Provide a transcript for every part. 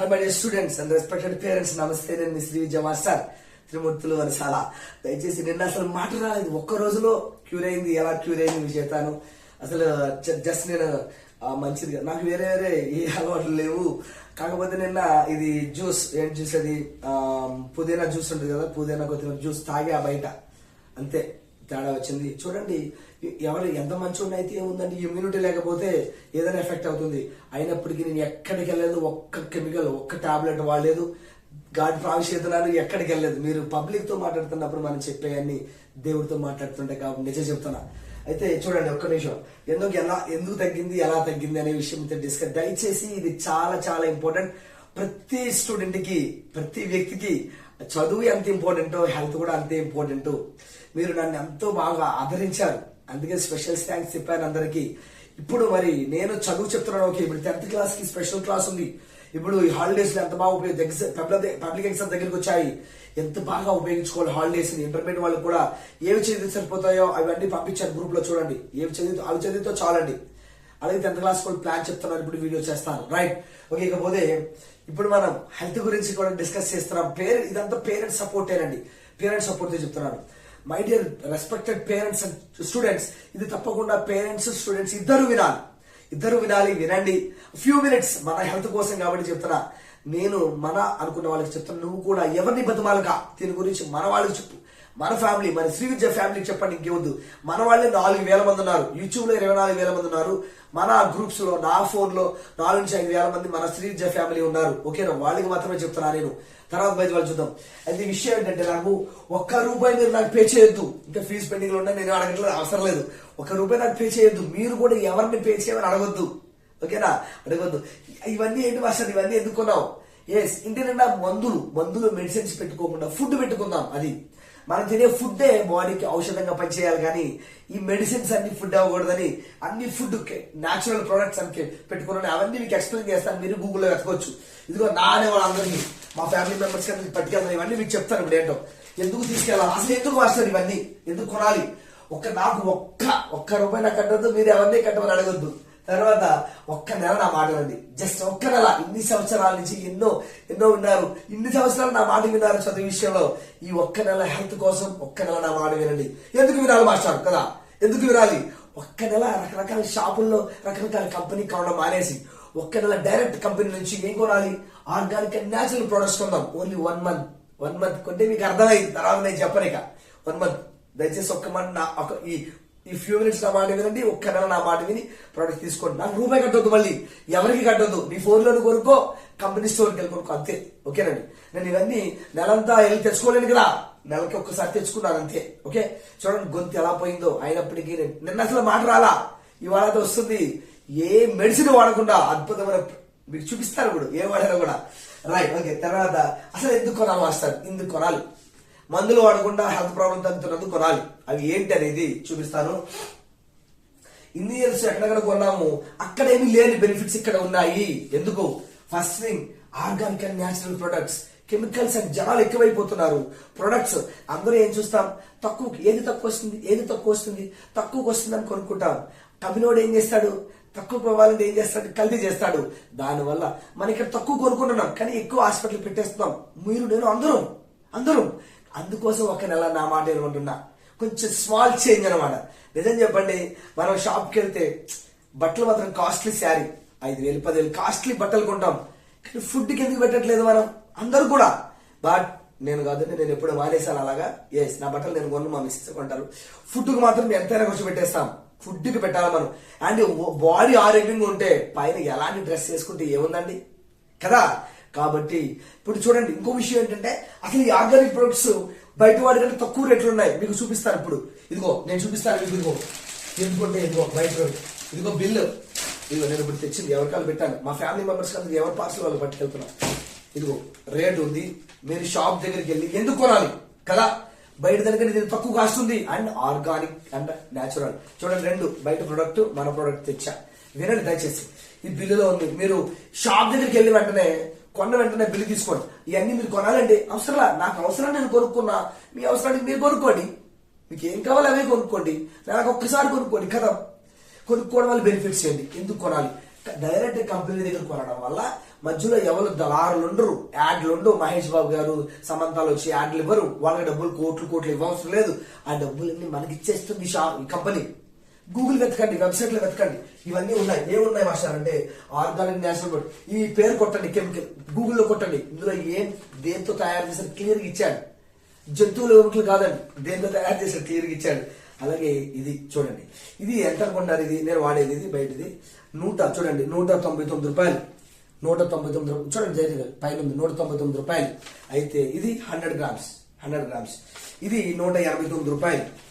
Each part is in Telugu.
Hi my dear students and respected parents నమస్తే నేను మీ శ్రీ విజయ మాస్టర్ త్రిమూర్తులు వరసాల దయచేసి నిన్న అసలు మాట రాలేదు. ఒక్క రోజులో క్యూర్ అయింది. ఎలా క్యూర్ అయింది మీ చేతాను? అసలు జస్ట్ నేను మంచిది నాకు వేరే వేరే ఏ అలవాట్లు లేవు. కాకపోతే నిన్న ఇది జ్యూస్ ఏం జ్యూస్ అది? పుదీనా జ్యూస్ ఉంటుంది కదా పుదీనా కొత్తిమీర జ్యూస్ తాగా బయట. అంతే. తేడా వచ్చింది. చూడండి. ఎవరు ఎంత మంచి అయితే ఏముందండి? ఇమ్యూనిటీ లేకపోతే ఏదైనా ఎఫెక్ట్ అవుతుంది. అయినప్పటికీ నేను ఎక్కడికి వెళ్ళలేదు. ఒక్క కెమికల్ ఒక్క టాబ్లెట్ వాడలేదు. గాడి ప్రావిష్యతనాలు ఎక్కడికి వెళ్ళలేదు. మీరు పబ్లిక్తో మాట్లాడుతున్నప్పుడు మనం చెప్పేయన్ని దేవుడితో మాట్లాడుతుంటే కాబట్టి నిజం చెప్తున్నా. అయితే చూడండి ఒక్క నిమిషం. ఎందుకు ఎలా ఎందుకు తగ్గింది ఎలా తగ్గింది అనే విషయం డిస్కస్ దయచేసి ఇది చాలా చాలా ఇంపార్టెంట్ ప్రతి స్టూడెంట్కి ప్రతి వ్యక్తికి చదువు ఎంత ఇంపార్టెంటో హెల్త్ కూడా అంతే ఇంపార్టెంట్ మీరు నన్ను ఎంతో బాగా ఆదరించారు. అందుకే స్పెషల్ థ్యాంక్స్ చెప్పాను అందరికి. ఇప్పుడు మరి నేను చదువు చెప్తున్నాను. ఓకే ఇప్పుడు టెన్త్ క్లాస్కి స్పెషల్ క్లాస్ ఉంది. ఇప్పుడు ఈ హాలిడేస్ ఎంత బాగా ఉపయోగ పబ్లిక్ ఎగ్జామ్ దగ్గరికి వచ్చాయి. ఎంత బాగా ఉపయోగించుకోవాలి హాలిడేస్ని? ఇంటర్మీడియట్ వాళ్ళు కూడా ఏవి చదివితే సరిపోతాయో అవన్నీ పంపించారు గ్రూప్లో చూడండి. ఏవి చదివితే అవి చదివితే చాలండి. అలాగే టెన్త్ క్లాస్ కూడా ప్లాన్ చెప్తున్నాను ఇప్పుడు వీడియో చేస్తాను. రైట్ ఓకే ఇకపోతే ఇప్పుడు మనం హెల్త్ గురించి కూడా డిస్కస్ చేస్తున్నాం. పేరెంట్ ఇదంతా పేరెంట్స్ సపోర్ట్ ఏనండి. పేరెంట్స్ సపోర్ట్ చెప్తున్నాను. My dear respected parents and students ఇది తప్పకుండా పేరెంట్స్ స్టూడెంట్స్ ఇద్దరు వినాలి. ఇద్దరు వినాలి వినండి. ఫ్యూ మినిట్స్ మన హెల్త్ కోసం కాబట్టి చెప్తున్నా. నేను మన అనుకున్న వాళ్ళకి చెప్తాను నువ్వు కూడా ఎవరిని బతుమాలక? దీని గురించి మన వాళ్ళకి చెప్పు. మన ఫ్యామిలీ మన శ్రీ విద్య ఫ్యామిలీ చెప్పండి ఇంకేవద్దు మన వాళ్ళే నాలుగు వేల మంది ఉన్నారు. యూట్యూబ్లో ఇరవై నాలుగు వేల మంది ఉన్నారు. మన గ్రూప్స్లో నా ఫోన్లో నాలుగు నుంచి ఐదు వేల మంది మన శ్రీ విద్య ఫ్యామిలీ ఉన్నారు. ఓకేనా? వాళ్ళకి మాత్రమే చెప్తున్నా నేను. తర్వాత బయట వాళ్ళు చూద్దాం. అయితే విషయం ఏంటంటే నాకు ఒక్క రూపాయి మీరు నాకు పే చేయొద్దు. ఇంకా ఫీజు పెండింగ్లో నేను అడగట్లేదు అవసరం లేదు. ఒక రూపాయి నాకు పే చేయొద్దు. మీరు కూడా ఎవరిని పే చేయమని అడగొద్దు. ఓకేనా? అడగొద్దు. ఇవన్నీ ఏంటి మాస్టర్ ఇవన్నీ ఎందుకున్నావు ఎస్ ఇంటి నిండా మందులు మందులు మెడిసిన్స్ పెట్టుకోకుండా ఫుడ్ పెట్టుకుందాం అది. మనం తినే ఫుడ్డే బాడీకి ఔషధంగా పనిచేయాలి కానీ ఈ మెడిసిన్స్ అన్ని ఫుడ్ అవ్వకూడదని అన్ని ఫుడ్ న్యాచురల్ ప్రొడక్ట్స్ అని పెట్టుకున్నాను. అవన్నీ మీకు ఎక్స్ప్లెయిన్ చేస్తాను. మీరు గూగుల్లో వెతకొచ్చు. ఇదిగో నా అనే వాళ్ళందరినీ మా ఫ్యామిలీ మెంబర్స్ కానీ పట్టుకెళ్తాను. ఇవన్నీ మీకు చెప్తాను ఇప్పుడు ఏంటో. ఎందుకు తీసుకెళ్ళాలి? అసలు ఎందుకు వాస్తారు ఇవన్నీ? ఎందుకు కొనాలి? ఒక్క నాకు ఒక్క ఒక్క రూపాయి నాకు కట్టద్దు. మీరు ఎవరిని కట్టమని అడగొద్దు. తర్వాత ఒక్క నెల నా మాట ఉంది జస్ట్ ఒక్క నెల ఇన్ని సంవత్సరాల నుంచి ఎన్నో ఎన్నో విన్నారు. ఇన్ని సంవత్సరాలు నా మాట విన్నారు చదువు విషయంలో. ఈ ఒక్క నెల హెల్త్ కోసం ఒక్క నెల నా మాట వినండి. ఎందుకు వినాలి మాస్టర్? కదా. ఎందుకు వినాలి? ఒక్క నెల రకరకాల షాపుల్లో రకరకాల కంపెనీ కావడం మానేసి ఒక్క నెల డైరెక్ట్ కంపెనీ నుంచి ఏం కొనాలి? ఆర్గానిక్ అండ్ న్యాచురల్ ప్రొడక్ట్స్ కొందాం. Only one month. One month కొంటే మీకు అర్థమైంది. తర్వాత నేను చెప్పను ఇక. One month. దయచేసి ఒక్క మంత్ నా ఒక ఈ ఈ ఫ్యూ మినిట్స్ నా మాట వినండి ఒక్క నెల నా మాట విని ప్రోడక్ట్ తీసుకోండి. నాకు రూపాయి కట్టొద్దు మళ్ళీ. ఎవరికి కట్టొద్దు. నీ ఫోన్ కొనుక్కో కంపెనీ స్టోర్కి వెళ్ళి కొనుక్కో అంతే. ఓకేనండి? నేను ఇవన్నీ నెలంతా వెళ్ళి తెచ్చుకోలేను కదా. నెలకి ఒక్కసారి తెచ్చుకున్నాను అంతే. ఓకే? చూడండి గొంతు ఎలా పోయిందో. అయినప్పటికీ నిన్న అసలు మాట రాలా. ఇవాళ వస్తుంది. ఏ మెడిసిన్ వాడకుండా అద్భుతమైన మీకు చూపిస్తారు ఇప్పుడు ఏ వాడారో కూడా. రైట్ ఓకే తర్వాత అసలు ఎందుకు కొనాలి మాస్టర్ ఎందుకు కొనాలి? మందులు వాడకుండా హెల్త్ ప్రాబ్లం తగ్గుతున్నందుకు కొనాలి. అవి ఏంటి అనేది చూపిస్తాను. ఇన్ని ఇయర్స్ ఎక్కడెక్కడ కొన్నాము? అక్కడ ఏమి లేని బెనిఫిట్స్ ఇక్కడ ఉన్నాయి. ఎందుకు? First thing organic and natural products chemicals and జనాలు ఎక్కువైపోతున్నారు. ప్రొడక్ట్స్ అందరూ ఏం చూస్తాం? తక్కువ ఏది తక్కువ వస్తుంది? ఏది తక్కువ వస్తుంది? తక్కువకి వస్తుందని కొనుక్కుంటాం. కంపెనీవాడు ఏం చేస్తాడు? తక్కువ పోవాలంటే ఏం చేస్తాడు? కల్తీ చేస్తాడు. దానివల్ల మనం ఇక్కడ తక్కువ కొనుక్కుంటున్నాం. కానీ ఎక్కువ హాస్పిటల్ పెట్టేస్తున్నాం. మీరు నేను అందరం అందరం. అందుకోసం ఒక నెల నా మాట ఏమంటున్నా కొంచెం స్మాల్ చేంజ్ అనమాట నిజం చెప్పండి మనం షాప్కి వెళ్తే బట్టలు మాత్రం కాస్ట్లీ శారీ ఐదు వేలు పదివేలు కాస్ట్లీ బట్టలు కొంటాం. కానీ ఫుడ్కి ఎందుకు పెట్టట్లేదు మనం? అందరూ కూడా. బట్ నేను కాదు నేను ఎప్పుడు మానేశాను అలాగా? ఎస్ నా బట్టలు నేను కొను మా మిస్సెస్ కొంటారు. ఫుడ్కి మాత్రం ఎంతైనా ఖర్చు పెట్టేస్తాం. ఫుడ్కి పెట్టాలి మనం. అండ్ బాడీ ఆరోగ్యంగా ఉంటే పైన ఎలాంటి డ్రెస్ వేసుకుంటే ఏముందండి? కదా? కాబట్టి ఇప్పుడు చూడండి ఇంకో విషయం ఏంటంటే అసలు ఈ ఆర్గానిక్ ప్రొడక్ట్స్ బయట వాడి కంటే తక్కువ రేట్లు ఉన్నాయి. మీకు చూపిస్తాను ఇప్పుడు. ఇదిగో నేను చూపిస్తాను మీకు ఇదిగో. ఎందుకంటే ఇదిగో బయట ఇదిగో బిల్లు ఇదిగో నేను ఇప్పుడు తెచ్చింది ఎవరికాలు పెట్టాను. మా ఫ్యామిలీ మెంబర్స్ కానీ ఎవరి పార్సల్ వాళ్ళు పట్టుకెళ్తున్నా ఇదిగో రేట్ ఉంది. మీరు షాప్ దగ్గరికి వెళ్ళి ఎందుకు కొనాలి? కదా? బయట దగ్గర ఇది తక్కువ కాస్ట్ ఉంది. And organic and natural. చూడండి రెండు. బయట ప్రొడక్ట్ మన ప్రొడక్ట్ తెచ్చా. వినండి దయచేసి. ఈ బిల్లులో ఉంది. మీరు షాప్ దగ్గరికి వెళ్ళి వెంటనే కొన్న వెంటనే బిల్లు తీసుకోండి. ఇవన్నీ మీరు కొనాలండి అవసరంలా నాకు అవసరం నేను కొనుక్కున్నా. మీ అవసరానికి మీరు కొనుక్కోండి. మీకు ఏం కావాలో అవే కొనుక్కోండి. నాకు ఒక్కసారి కొనుక్కోండి. కదా కొనుక్కోవడం వల్ల బెనిఫిట్స్ ఏంటి ఎందుకు కొనాలి? డైరెక్ట్ కంపెనీ దగ్గర కొనడం వల్ల మధ్యలో ఎవరు దళారులు ఉండరు. యాడ్లు ఉండవు. మహేష్ బాబు గారు సమంతాలు వచ్చి యాడ్లు ఇవ్వరు. వాళ్ళకి డబ్బులు కోట్లు కోట్లు ఇవ్వవసరం లేదు. ఆ డబ్బులన్నీ మనకి ఇచ్చేస్తుంది షా ఈ కంపెనీ గూగుల్ వెతకండి వెబ్సైట్లో వెతకండి. ఇవన్నీ ఉన్నాయి. ఏమున్నాయి మాస్టర్ అంటే ఆర్గానిక్ నేషనల్ ఫుడ్. ఈ పేరు కొట్టండి కెమికల్. గూగుల్లో కొట్టండి. ఇందులో ఏం దేంతో తయారు చేసిన క్లియర్గా ఇచ్చాడు. జంతువుల ఎముకలు కాదండి. దేంతో తయారు చేసిన క్లియర్గా ఇచ్చాడు. అలాగే ఇది చూడండి. ఇది ఎంత కొన్నారు ఇది? నేను వాడేది ఇది బయటది. నూట చూడండి నూట తొంభై తొమ్మిది రూపాయలు. నూట తొంభై తొమ్మిది రూపాయలు. చూడండి జరిగింది పైన ఉంది నూట తొంభై తొమ్మిది రూపాయలు. అయితే ఇది హండ్రెడ్ గ్రామ్స్ హండ్రెడ్ గ్రామ్స్ ఇది నూట ఎనభై తొమ్మిది రూపాయలు.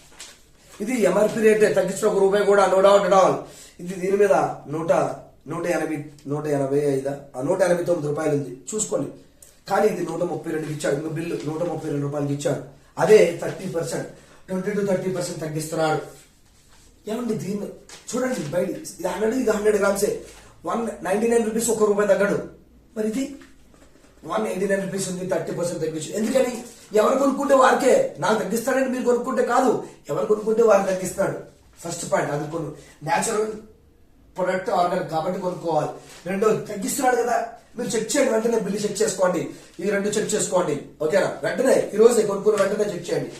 ఇది ఎంఆర్పి రేటే తగ్గించిన ఒక రూపాయి కూడా నో డౌట్ అట్ ఆల్ ఇది దీని మీద నూట నూట ఎనభై నూట ఎనభై ఐదా? ఆ నూట ఎనభై తొమ్మిది రూపాయలు ఉంది. చూసుకోండి. కానీ ఇది నూట ముప్పై రెండుకి ఇచ్చాడు. ఇంకా బిల్లు నూట ముప్పై రెండు రూపాయలకి ఇచ్చాడు. అదే thirty percent. Twenty to thirty percent తగ్గిస్తున్నాడు. ఏమండి దీన్ని? చూడండి బయట ఇది హండ్రెడ్ ఇది హండ్రెడ్ గ్రామ్సే. వన్ నైన్టీ నైన్ రూపీస్ ఒక రూపాయి తగ్గడు. మరి ఇది? వన్ ఎయిటీ నైన్ రూపీస్ ఉంది థర్టీ పర్సెంట్ తగ్గించు. ఎందుకని? ఎవరు కొనుక్కుంటే వారికే? నాకు తగ్గిస్తాడని మీరు కొనుక్కుంటే కాదు. ఎవరు కొనుక్కుంటే వారు తగ్గిస్తాడు. ఫస్ట్ పాయింట్ అది కొను న్యాచురల్ ప్రొడక్ట్ ఆర్గానిక్ కాబట్టి కొనుక్కోవాలి. రెండో తగ్గిస్తున్నాడు కదా. మీరు చెక్ చేయండి వెంటనే బిల్లు చెక్ చేసుకోండి. ఈ రెండు చెక్ చేసుకోండి. ఓకేనా వెంటనే ఈ రోజు కొనుక్కున్న వెంటనే చెక్ చేయండి.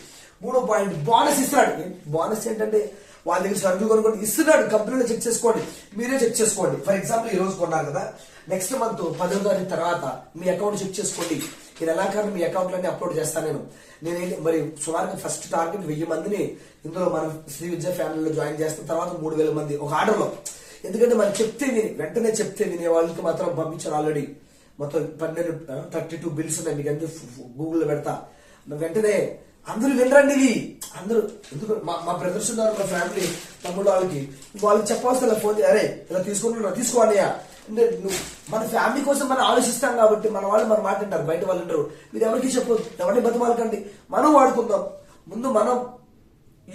మూడో పాయింట్ బోనస్ ఇస్తున్నాడు. బోనస్ ఏంటంటే వాళ్ళ దగ్గర సరుకులు కొనుక్కోండి ఇస్తున్నాడు. కంపెనీలో చెక్ చేసుకోండి. మీరే చెక్ చేసుకోండి. ఫర్ ఎగ్జాంపుల్ ఈ రోజు కొన్నారు కదా. నెక్స్ట్ మంత్ పదో తారీఖు తర్వాత మీ అకౌంట్ చెక్ చేసుకోండి. ఈ నెలాఖరు మీ అకౌంట్ అప్లోడ్ చేస్తాను నేను. నేనేంటి మరి సుమారుగా ఫస్ట్ టార్గెట్ వెయ్యి మందిని ఇందులో మనం శ్రీ విద్యా ఫ్యామిలీలో జాయిన్ చేస్తున్న తర్వాత మూడు వేల మంది ఒక ఆర్డర్లో. ఎందుకంటే మనం చెప్తే విని వెంటనే చెప్తే వినే వాళ్ళకి మాత్రం పంపించారు ఆల్రెడీ. మొత్తం పన్నెండు థర్టీ టూ బిల్స్ ఉన్నాయి. మీకు ఎందుకు గూగుల్లో పెడతా. వెంటనే అందరూ వినరండి ఇవి. అందరూ ఎందుకు మా మా బ్రదర్స్ ఉన్నారు మా ఫ్యామిలీ తమ్ముడు వాళ్ళకి. వాళ్ళకి చెప్పవలసిన ఫోన్ అరే ఇలా తీసుకుంటున్నా తీసుకోవాలయ్యా నువ్వు. మన ఫ్యామిలీ కోసం మనం ఆలోచిస్తాం కాబట్టి మన వాళ్ళు మన మాట అంటారు బయట వాళ్ళు వింటారు. మీరు ఎవరికి చెప్పొద్దు. ఎవరిని బతిమాలకండి. మనం వాడుకుందాం. ముందు మనం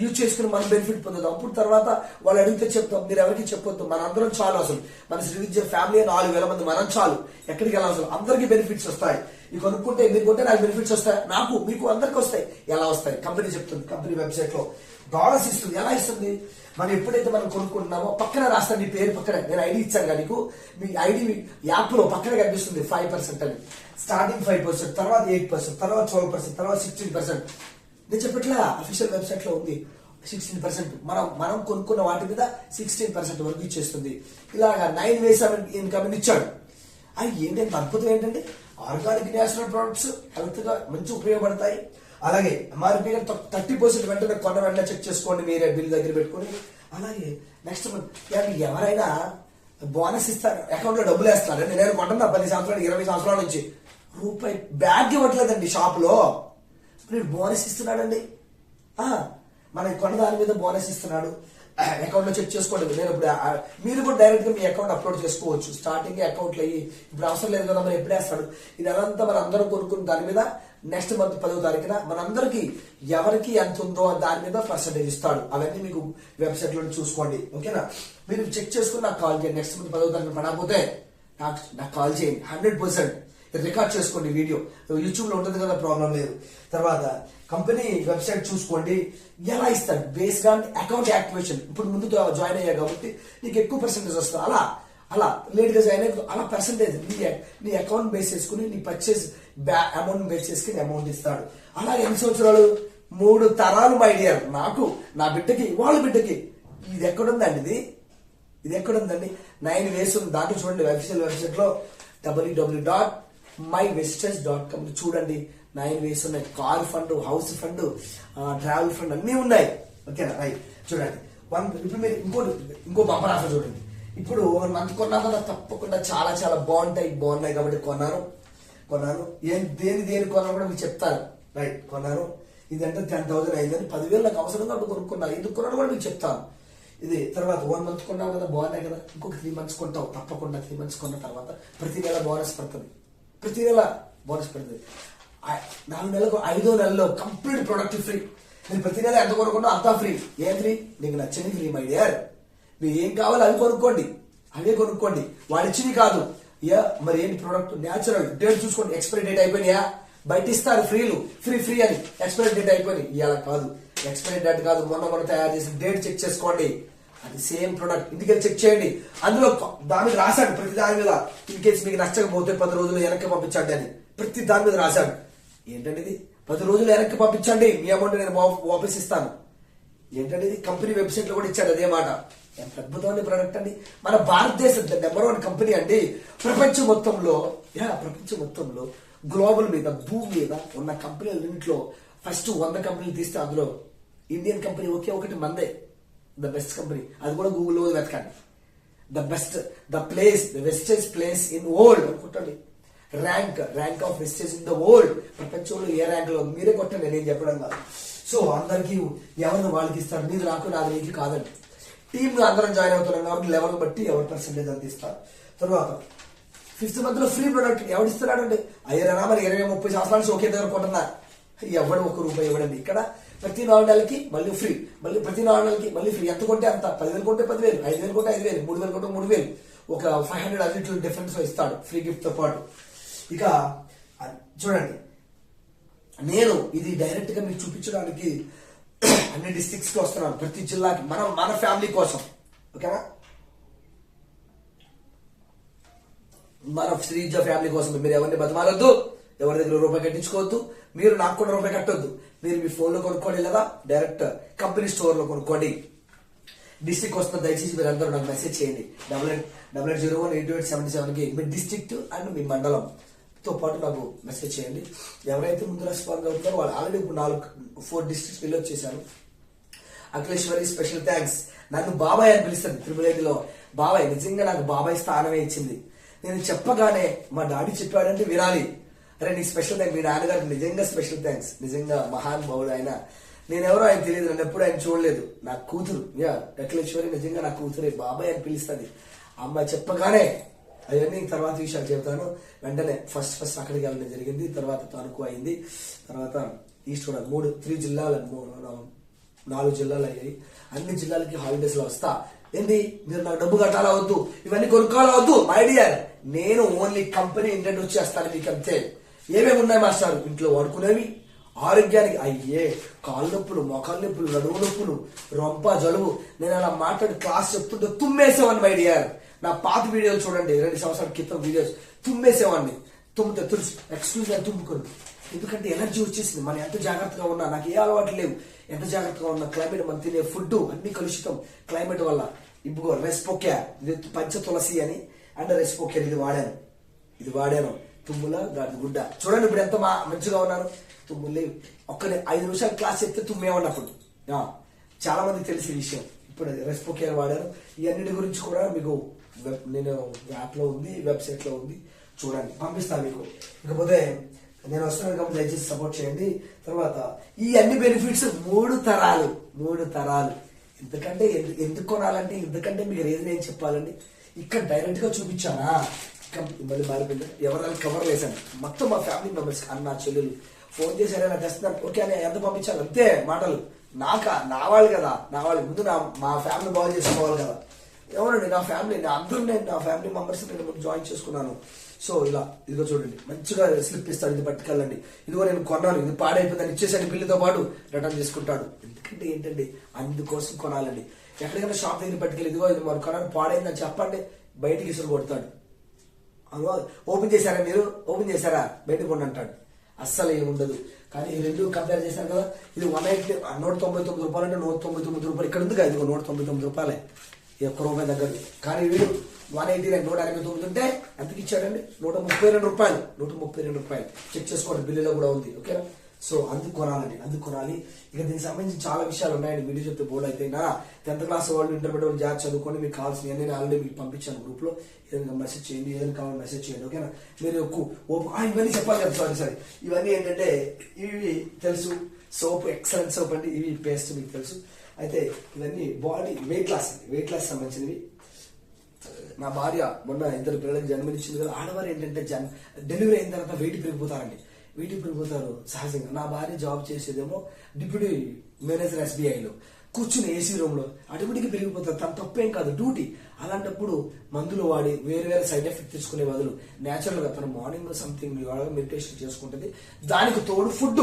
యూజ్ చేసుకుని మనం బెనిఫిట్ పొందుతాం అప్పుడు తర్వాత వాళ్ళు అడిగితే చెప్తాం. మీరు ఎవరికి చెప్పొద్దు. మన అందరం చాలు అసలు. మన శ్రీవిద్య ఫ్యామిలీ నాలుగు వేల మంది మనం చాలు. ఎక్కడికి వెళ్ళాలి అసలు? అందరికీ బెనిఫిట్స్ వస్తాయి. ఇవి కొనుక్కుంటే మీరు కొంటే నాకు బెనిఫిట్స్ వస్తాయి. నాకు మీకు అందరికి వస్తాయి. ఎలా వస్తాయి? కంపెనీ చెప్తుంది. కంపెనీ వెబ్సైట్లో. డాలర్స్ ఇస్తుంది. ఎలా ఇస్తుంది? మనం ఎప్పుడైతే మనం కొనుక్కుంటున్నామో పక్కన రాస్తాను నీ పేరు పక్కన నేను ఐడి ఇచ్చాను కానీ నీకు మీ ఐడి యాప్లో పక్కన కనిపిస్తుంది ఫైవ్ పర్సెంట్ అని. స్టార్టింగ్ ఫైవ్ పర్సెంట్ తర్వాత ఎయిట్ పర్సెంట్ తర్వాత ట్వెల్వ్ పర్సెంట్ తర్వాత సిక్స్టీన్ పర్సెంట్ నేను చెప్పట్లా అఫీషియల్ వెబ్సైట్లో ఉంది. సిక్స్టీన్ పర్సెంట్ మనం మనం కొనుక్కున్న వాటి మీద సిక్స్టీన్ పర్సెంట్ వరకు ఇచ్చేస్తుంది. ఇలాగా నైన్ వేస్ ఇన్కమ్ ఇచ్చాడు. అది ఏంటంటే అద్భుతం ఏంటంటే ఆర్గానిక్ నేచురల్ ప్రొడక్ట్స్ హెల్త్గా మంచి ఉపయోగపడతాయి. అలాగే ఎంఆర్పీ థర్టీ పర్సెంట్ వెంటనే కొన్న వెంటనే చెక్ చేసుకోండి మీరే బిల్ దగ్గర పెట్టుకొని. అలాగే నెక్స్ట్ ఎవరైనా బోనస్ ఇస్తారు అకౌంట్లో డబ్బులు వేస్తారు. నేను కొంటున్నా పది సంవత్సరాలు ఇరవై సంవత్సరాల నుంచి. రూపాయి బ్యాగ్ ఇవ్వట్లేదండి షాప్లో బోనస్ ఇస్తున్నాడండి. మన మనకి దాని మీద బోనస్ ఇస్తున్నాడు. అకౌంట్లో చెక్ చేసుకోండి. నేను ఇప్పుడు మీరు కూడా డైరెక్ట్గా మీ అకౌంట్ అప్లోడ్ చేసుకోవచ్చు. స్టార్టింగ్ అకౌంట్లు అయ్యి ఇప్పుడు అవసరం లేదు కదా మరి ఎప్పుడేస్తాడు ఇది అదంతా మరి అందరూ కొనుక్కున్న దాని మీద నెక్స్ట్ మంత్ పదో తారీఖున మనందరికి ఎవరికి ఎంత ఉందో దాని మీద పర్సంటేజ్ ఇస్తాడు. అవన్నీ మీకు వెబ్సైట్లో చూసుకోండి. ఓకేనా? మీరు చెక్ చేసుకుని నాకు కాల్ చేయండి. నెక్స్ట్ మంత్ పదో తారీఖున పడకపోతే నాకు నాకు కాల్ చేయండి. హండ్రెడ్ పర్సెంట్ రికార్డ్ చేసుకోండి వీడియో యూట్యూబ్లో ఉంటుంది కదా ప్రాబ్లం లేదు. తర్వాత కంపెనీ వెబ్సైట్ చూసుకోండి. ఎలా ఇస్తాడు? బేస్డ్ ఆన్ అకౌంట్ యాక్టివేషన్ ఇప్పుడు ముందు జాయిన్ అయ్యా కాబట్టి నీకు ఎక్కువ పర్సెంటేజ్ వస్తుంది. అలా అలా లేట్గా జాయిన్ అయ్యి అలా పర్సెంటేజ్ నీ నీ అకౌంట్ బేస్ చేసుకుని నీ పర్చేస్ అమౌంట్ బేస్ చేసుకుని అమౌంట్ ఇస్తాడు. అలా ఎన్ని సంవత్సరాలు? మూడు తరాలు మై డియర్ నాకు నా బిడ్డకి వాళ్ళ బిడ్డకి. ఇది ఎక్కడుందండి ఇది? ఇది ఎక్కడుందండి? నైన్ వేస్ ఉంది దాంట్లో చూడండి అఫీషియల్ వెబ్సైట్లో. WWW dot my Vestige dot com చూడండి. నైన్ వేస్ ఉన్నాయి. Car fund house fund travel fund అన్నీ ఉన్నాయి. ఓకేనా? రైట్. చూడండి. వన్ ఇప్పుడు మీరు ఇంకోటి ఇంకో బంపర్ ఆఫర్ చూడండి. ఇప్పుడు ఒక మంత్ కొన్నా కదా తప్పకుండా చాలా చాలా బాగుంటాయి. బాగున్నాయి కాబట్టి కొన్నాను. కొన్నాను. ఏం దేని దేని కొన్నాను కూడా మీకు చెప్తాను. రైట్ కొన్నాను. ఇదంటే టెన్ థౌసండ్ అయిందని పదివేలు నాకు అవసరం కాబట్టి కొనుక్కున్నా. ఎందుకు కొన్నాను కూడా మీకు చెప్తాను. ఇది తర్వాత వన్ మంత్ కొన్నావు కదా బాగున్నాయి కదా. ఇంకొక త్రీ మంత్స్ కొంటావు. తప్పకుండా త్రీ మంత్స్ కొన్న తర్వాత ప్రతి నెల బోనస్ పడుతుంది. ప్రతి నెల బోనస్ పడుతుంది. నాలుగు నెలలకు ఐదో నెలలో కంప్లీట్ ప్రొడక్ట్ ఫ్రీ నేను ప్రతి నెల ఎంత కొనుక్కున్నా అంతా ఫ్రీ ఏం ఫ్రీ నీకు నచ్చని ఫ్రీ మై డియర్ మీరు ఏం కావాలో అవి కొనుక్కోండి. అవే కొనుక్కోండి. వాడిచ్చినవి కాదు. యా మరి ఏంటి ప్రోడక్ట్ న్యాచురల్ డేట్ చూసుకోండి. ఎక్స్పైరీ డేట్ అయిపోయినాయా? బయట ఇస్తారు ఫ్రీలు. ఫ్రీ ఫ్రీ అని. ఎక్స్పైరీ డేట్ అయిపోయినాయి. ఇలా కాదు. ఎక్స్పైరీ డేట్ కాదు. మొన్న మొన్న తయారు చేసిన డేట్ చెక్ చేసుకోండి. అది సేమ్ ప్రొడక్ట్ ఇంటికెళ్ళి చెక్ చేయండి. అందులో దాని మీద రాశాడు ప్రతి దాని మీద. ఇన్ కేసు మీకు నచ్చకపోతే పది రోజులు వెనక్కి పంపించండి అని. ప్రతి దాని మీద రాశాడు. ఏంటంటే ఇది? పది రోజులు వెనక్కి పంపించండి. మీ అమౌంట్ నేను వా- వాపస్ ఇస్తాను. ఏంటంటే ఇది? కంపెనీ వెబ్సైట్లో కూడా ఇచ్చాడు అదే మాట. ఎంత అద్భుతమైన ప్రోడక్ట్ అండి. మన భారతదేశం నెంబర్ వన్ కంపెనీ అండి. ప్రపంచం మొత్తంలో యా ప్రపంచం మొత్తంలో గ్లోబల్ మీద భూమి మీద ఉన్న కంపెనీలన్నింటిలో ఫస్ట్ వంద కంపెనీలు తీస్తే అందులో ఇండియన్ కంపెనీ ఒకే ఒకటి మందే. ద బెస్ట్ కంపెనీ అది కూడా గూగుల్లో వెతకండి. The best the place the Vestige place in world అనుకుంటండి. Rank rank of Vestige in the world ప్రపంచంలో ఏ ర్యాంక్లో మీరే కొట్టండి నేను చెప్పడం కాదు. సో అందరికీ ఎవరు వాళ్ళకి ఇస్తారు? నీది నాకు నాది నీకు కాదండి. టీమ్ అందరం జాయిన్ అవుతున్నాం కాబట్టి లెవెల్ బట్టి ఎవరి పర్సెంటేజ్ అంత ఇస్తారు తర్వాత ఫిఫ్త్ మంత్లో ఫ్రీ ప్రొడక్ట్ ఎవడు ఇస్తున్నాడండి? అయ్యారా మరి ఇరవై ముప్పై సంవత్సరాల నుంచి ఒకే దగ్గర కొంటున్నారు ఎవడు ఒక రూపాయి ఇవ్వడండి. ఇక్కడ ప్రతి నాలుగు నెలలకి మళ్ళీ ఫ్రీ మళ్ళీ ప్రతి నాలుగు నెలలకి మళ్ళీ ఫ్రీ ఎంత కొంటే అంత? పదివేలు కొంటే పదివేలు ఐదు వేలు కొంటే ఐదు వేలు మూడు వేలు కొంటే మూడు వేలు. ఒక ఫైవ్ హండ్రెడ్ అన్నింటి డిఫరెన్స్ ఇస్తాడు ఫ్రీ గిఫ్ట్తో పాటు. ఇక చూడండి. నేను ఇది డైరెక్ట్గా మీకు చూపించడానికి అన్ని డిస్ట్రిక్ట్స్కి ప్రతి జిల్లాకి మనం మన ఫ్యామిలీ కోసం. ఓకేనా మన శ్రీజ ఫ్యామిలీ కోసం మీరు ఎవరిని బతమాలొద్దు ఎవరి దగ్గర రూపాయి కట్టించుకోవద్దు మీరు నాకు కూడా రూపాయి కట్టొద్దు. మీరు మీ ఫోన్లో కొనుక్కోండి లేదా డైరెక్ట్ కంపెనీ స్టోర్లో కొనుక్కోండి. డిస్ట్రిక్ట్ వస్తున్న దయచేసి మీరు అందరూ నాకు మెసేజ్ చేయండి. Double eight double eight zero one eight eight seven సెవెన్కి మీ డిస్ట్రిక్ట్ అండ్ మీ మండలం. తో పాటు నాకు మెసేజ్ చేయండి. ఎవరైతే ముందు రెస్పాండ్ అవుతారో వాళ్ళు ఆల్రెడీ ఇప్పుడు నాలుగు ఫోర్ డిస్ట్రిక్ట్స్ ఫిల్ వచ్చేసారు అఖిలేశ్వరి స్పెషల్ థ్యాంక్స్ నన్ను బాబాయ్ అని పిలుస్తుంది త్రిపురేటిలో బాబాయ్ నిజంగా నాకు బాబాయ్ స్థానమే ఇచ్చింది. నేను చెప్పగానే మా డాడీ చెప్పాడంటే వినాలి. అరే నీకు స్పెషల్ థ్యాంక్స్ మీ నాన్నగారికి నిజంగా స్పెషల్ థ్యాంక్స్ నిజంగా మహాన్ భావుడు ఆయన. నేనెవరో ఆయన తెలియదు. నన్ను ఎప్పుడు ఆయన చూడలేదు. నా కూతురు యా అఖిలేశ్వరి నిజంగా నా కూతురే. బాబాయ్ అని పిలుస్తుంది. అమ్మ చెప్పగానే అవన్నీ తర్వాత విషయాలు చెబుతాను వెంటనే ఫస్ట్ ఫస్ట్ అక్కడికి వెళ్ళడం జరిగింది. తర్వాత తణుకు అయింది. తర్వాత ఈస్ట్ కూడా మూడు త్రీ జిల్లాలు నాలుగు జిల్లాలు అయ్యాయి. అన్ని జిల్లాలకి హాలిడేస్లో వస్తా. ఏంది? మీరు నాకు డబ్బు కట్టాలా వద్దు? ఇవన్నీ కొనుక్కోవాలా వద్దు? మై డియర్ నేను ఓన్లీ కంపెనీ ఇంటెంట్ వచ్చేస్తాను మీకు అంతే. ఏమేమి ఉన్నాయి మాస్టర్? ఇంట్లో వాడుకునేవి ఆరోగ్యానికి అయ్యే కాళ్ళు నొప్పులు మొఖాలు నొప్పులు నడుము నొప్పులు రొంప జలుబు. నేను అలా మాట్లాడి క్లాస్ చెప్తుంటే తుమ్మేసేవాడిని మై డియర్ నా పాత వీడియోలు చూడండి రెండు సంవత్సరాల క్రితం వీడియోస్. తుమ్మేసేవాడిని. తుమ్మితే తులసి ఎక్స్క్యూజ్ అని ఎందుకంటే ఎనర్జీ వచ్చేసింది. మనం ఎంత జాగ్రత్తగా ఉన్నా నాకు ఏ అలవాటు లేవు. ఎంత జాగ్రత్తగా ఉన్నా క్లైమేట్ మనం తినే ఫుడ్ అన్ని కలుషితం. క్లైమేట్ వల్ల ఇప్పుడు రెస్పోక్యా. ఇది పంచ తులసి అని అండ్ రెస్పోక్యా ఇది వాడాను. ఇది వాడాను. తుమ్ముల దాని గుడ్డ. చూడండి ఇప్పుడు ఎంత మా మంచిగా ఉన్నాను తుమ్ములు లేవు. ఒక్క ఐదు నిమిషాలు క్లాస్ చెప్తే తుమ్మేమన్నప్పుడు చాలా మందికి తెలిసి విషయం. ఇప్పుడు రెస్పోకేర్ వాడారు ఇవన్నిటి గురించి కూడా మీకు వెబ్ నేను యాప్లో ఉంది వెబ్సైట్లో ఉంది చూడండి పంపిస్తాను మీకు. ఇకపోతే నేను వస్తున్నాను కాబట్టి దయచేసి సపోర్ట్ చేయండి. తర్వాత ఈ అన్ని బెనిఫిట్స్ మూడు తరాలు మూడు తరాలు. ఎందుకంటే ఎందు- ఎందుకు కొనాలంటే ఎందుకంటే మీకు రీజన్ ఏం చెప్పాలండి? ఇక్కడ డైరెక్ట్గా చూపించానా? మళ్ళీ మారిపోయింది? ఎవరైనా కవర్ వేసాను మొత్తం మా ఫ్యామిలీ మెంబర్స్ అన్న చెల్లెలు ఫోన్ చేశారు నాకు తెస్తున్నారు ఓకే అని ఎంత పంపించాలి? అంతే మాటలు. నాకా నా వాళ్ళు కదా నా వాళ్ళు. ముందు నా మా ఫ్యామిలీ బాగు చేసుకోవాలి కదా. ఎవరండి? నా ఫ్యామిలీ నా అందరూ నేను నా ఫ్యామిలీ మెంబర్స్ నేను ముందు జాయిన్ చేసుకున్నాను. సో ఇలా ఇదిగో చూడండి. మంచిగా స్లిప్ ఇస్తాడు. ఇది పట్టుకెళ్ళండి. ఇదిగో నేను కొన్నాను. ఇది పాడైపోయిందని ఇచ్చేసాను బిల్లుతో పాటు. రిటర్న్ చేసుకుంటాడు. ఎందుకంటే ఏంటండి? అందుకోసం కొనాలండి. ఎక్కడికైనా షాప్ దగ్గర పట్టుకెళ్ళి ఇదిగో ఇది మరి కొనాలి పాడైందని చెప్పండి. బయటికి ఇసురు కొడతాడు. అదిగో ఓపెన్ చేశారా మీరు? ఓపెన్ చేశారా? బయటకు కొండి అంటాడు. అస్సలు ఏమి ఉండదు. కానీ ఈ రెండు కంపేర్ చేశారు కదా. ఇది వన్ ఎయిటీ నూట తొంభై తొమ్మిది రూపాయలు అంటే నూట తొంభై తొమ్మిది రూపాయలు. ఇక్కడ ఉంది కదా ఇదిగో నూట తొంభై తొమ్మిది రూపాయలే. ఈ ఒక్క రూపాయి దగ్గర కానీ వీడు వన్ ఎయిటీ నైన్ నూట ఎనభై తొమ్మిది ఉంటే ఎంతకి ఇచ్చాడండి? నూట ముప్పై రెండు రూపాయలు. నూట ముప్పై రెండు రూపాయలు. చెక్ చేసుకోండి. బిల్లులో కూడా ఉంది. ఓకేనా సో అందుకు కొనాలండి. అందుకు కొనాలి. ఇక దీనికి సంబంధించి చాలా విషయాలు ఉన్నాయండి. వీడియో చెప్తే బోర్డు అయితే నా టెన్త్ క్లాస్ వాళ్ళు ఇంటర్మీడియట్ వాళ్ళు జాగ్రత్త చదువుకొని మీకు కావాల్సిన నేను ఆల్రెడీ మీకు పంపించాను గ్రూప్లో ఏదైనా మెసేజ్ చేయండి. ఏదైనా కావాలి మెసేజ్ చేయండి. ఓకేనా మీరు ఎక్కువ ఓపెన్ ఇవన్నీ చెప్పాలి కదా సారీ సారీ. ఇవన్నీ ఏంటంటే ఇవి తెలుసు. సోప్ ఎక్సలెంట్ సోప్ అండి. ఇవి పేస్ట్ మీకు తెలుసు. అయితే ఇవన్నీ body weight loss weight loss సంబంధించినవి. నా భార్య మొన్న ఇద్దరు పిల్లలకు జన్మనిచ్చింది కదా ఆడవారు ఏంటంటే జన్ డెలివరీ అయిన తర్వాత వెయిట్ పెరిగిపోతారండి. వెయిట్ పెరిగిపోతారు సహజంగా. నా భార్య జాబ్ చేసేదేమో డిప్యూటీ మేనేజర్ ఎస్బీఐలో కూర్చుని ఏసీ రూమ్లో లో. పెరిగిపోతారు. తన తప్పేం కాదు. డ్యూటీ అలాంటప్పుడు మందులు వాడి వేరే వేరే సైడ్ ఎఫెక్ట్ తీసుకునే బదులు నేచురల్గా తను తన మార్నింగ్ సంథింగ్ మెడిటేషన్ చేసుకుంటుంది. దానికి తోడు ఫుడ్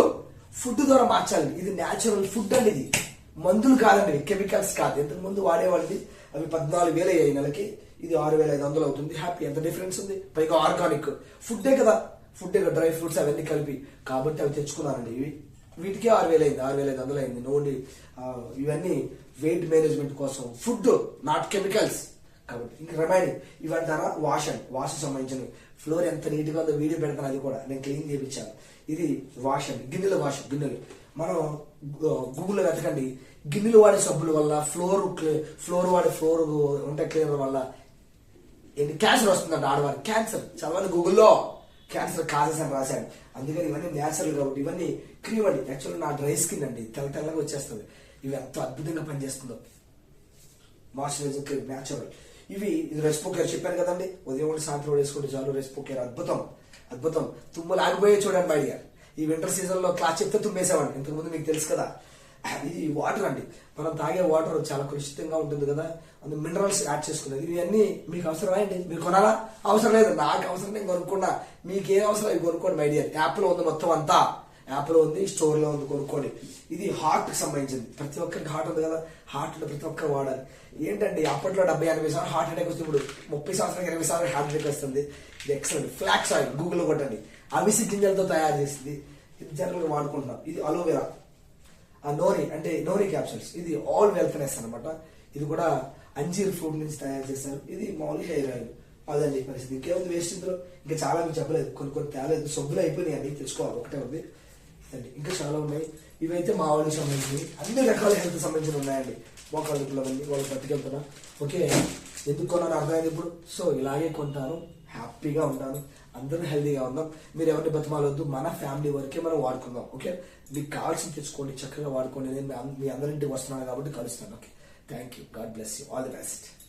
ఫుడ్ ద్వారా మార్చాలి ఇది నేచురల్ ఫుడ్ అండి ఇది. మందులు కాదండి కెమికల్స్ కాదు. ఇంతకు ముందు వాడేవాళ్ళది? అవి పద్నాలుగు వేలు అయ్యాయి నెలకి. ఇది ఆరు వేల ఐదు వందలు అవుతుంది. హ్యాపీ ఎంత డిఫరెన్స్ ఉంది? పైగా ఆర్గానిక్ ఫుడ్డే కదా. ఫుడ్ డ్రై ఫ్రూట్స్ అవన్నీ కలిపి. కాబట్టి అవి తెచ్చుకున్నానండి ఇవి వీటికే ఆరు వేలు అయింది. ఆరు వేల ఐదు వందలు అయింది. నోడి ఇవన్నీ వెయిట్ మేనేజ్మెంట్ కోసం. ఫుడ్ నాట్ కెమికల్స్ కాబట్టి ఇంకా రిమైనింగ్ ఇవంటారా వాష్ అండ్. వాష్ సంబంధించిన ఫ్లోర్ ఎంత నీట్గా ఉందో వీడియో పెడతాను. అది కూడా నేను క్లీన్ చేయించాను ఇది వాష్ అండ్. గిన్నెలు వాష్ గిన్నెలు. మనం గూగుల్లో వెతకండి. గిన్నెలు వాడే సబ్బుల వల్ల ఫ్లోర్ ఫ్లోర్ వాడే ఫ్లోర్ వంట క్లీనర్ వల్ల ఏంటి క్యాన్సర్ వస్తుందంట ఆడవారు క్యాన్సర్. చదవండి గూగుల్లో క్యాన్సర్ కాజెస్ అని రాశాడు అందుకని ఇవన్నీ న్యాచురల్ కాబట్టి ఇవన్నీ క్రీమ్ అండి. యాక్చువల్ నా డ్రై స్కిన్ అండి. తెల్ల తెల్లగా వచ్చేస్తుంది. ఇవి ఎంత అద్భుతంగా పనిచేస్తుందో. మాయిశ్చరైజర్ క్రీమ్ న్యాచురల్ ఇవి ఇది రెస్పో కేర్ చెప్పాను కదండి. ఉదయం సాయంత్రం వేసుకుంటే చాలు రెస్పో కేర్ అద్భుతం. అద్భుతం. తుమ్ములు ఆగిపోయే చూడండి బయట ఈ వింటర్ సీజన్లో క్లాస్ చెప్తే తుమ్మేసేవాడిని. ఇంతకు ముందు మీకు తెలుసు కదా. ఇది వాటర్ అండి. మనం తాగే వాటర్ చాలా కలుషితంగా ఉంటుంది కదా. అందులో మినరల్స్ యాడ్ చేసుకున్నది ఇవన్నీ మీకు అవసరమా అండి? మీరు కొనాలా? అవసరం లేదు. నాకు అవసరం నేను కొనుక్కున్నా. మీకు ఏ అవసరం ఇవి కొనుక్కోండి మై డియర్ యాప్లో ఉంది మొత్తం అంతా. యాప్లో ఉంది స్టోర్లో ఉంది కొనుక్కోండి. ఇది హార్ట్కి సంబంధించింది. ప్రతి ఒక్కరికి హార్ట్ ఉంది కదా. హార్ట్లో ప్రతి ఒక్కరు వాడాలి. ఏంటంటే అప్పట్లో డెబ్బై ఎనభై సార్లు హార్ట్ అటాక్ వస్తుంది. ఇప్పుడు ముప్పై సంవత్సరాలకు ఎనభై సార్లు హార్ట్ అటాక్ వస్తుంది. ఇది ఎక్సలెంట్ ఫ్లాక్స్ ఆయిల్ గూగుల్లో కొట్టండి. అవిసి గింజలతో తయారు చేసింది. ఇది జనరల్గా వాడుకుంటున్నాం ఇది అలోవెరా. ఆ నోరి అంటే నోరి క్యాప్సూల్స్. ఇది ఆల్ వెల్త్నెస్ అనమాట ఇది కూడా అంజీర్ ఫ్రూట్ నుంచి తయారు చేశారు. ఇది మామూలుగా ఇరవై ఆయిల్. అదండి పరిస్థితి. ఇంకేముంది వేస్ట్ ఇందులో? ఇంకా చాలా మీకు చెప్పలేదు. కొన్ని కొన్ని తేలేదు. సబ్బులు అయిపోయినాయి అన్ని. తెచ్చుకోవాలి ఒకటే ఉంది. అండి ఇంకా చాలా ఉన్నాయి. ఇవైతే మా వాళ్ళకి సంబంధించి అన్ని రకాల హెల్త్ సంబంధించిన ఉన్నాయండి. మోకాళ్ళ నొప్పులు అవన్నీ వాళ్ళు పట్టుకెళ్తున్నా ఓకే. ఎందుకు కొన్నాను అర్థమైంది ఇప్పుడు. సో ఇలాగే కొంటాను. హ్యాపీగా ఉంటాను. అందరూ హెల్దీగా ఉందాం. మీరు ఎవరిని బతిమాలొద్దు మన ఫ్యామిలీ వరకే మనం వాడుకుందాం ఓకే? మీకు కావాల్సింది తెచ్చుకోండి చక్కగా వాడుకోండి. నేను మీ అందరింటికి వస్తున్నాను కాబట్టి కలుస్తాను okay? Thank you. God bless you. All the best.